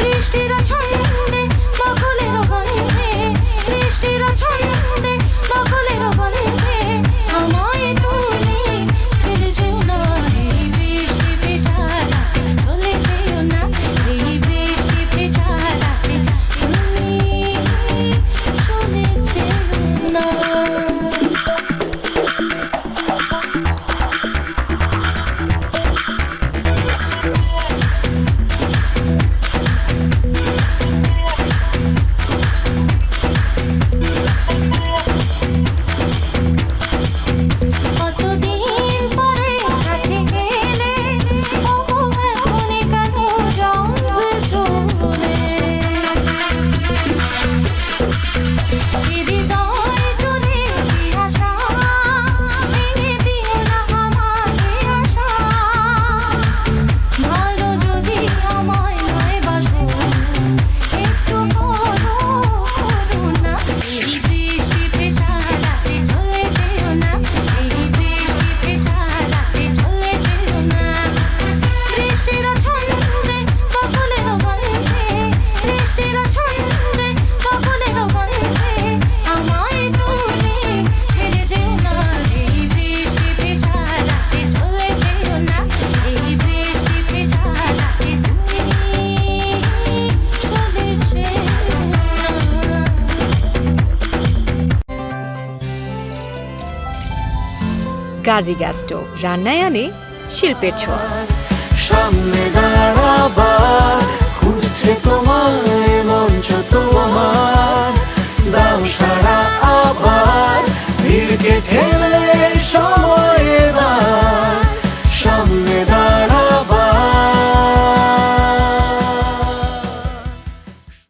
বৃষ্টিরা ছ Gazi gas stove রান্নায় আনে শিল্পের ছোঁয়া।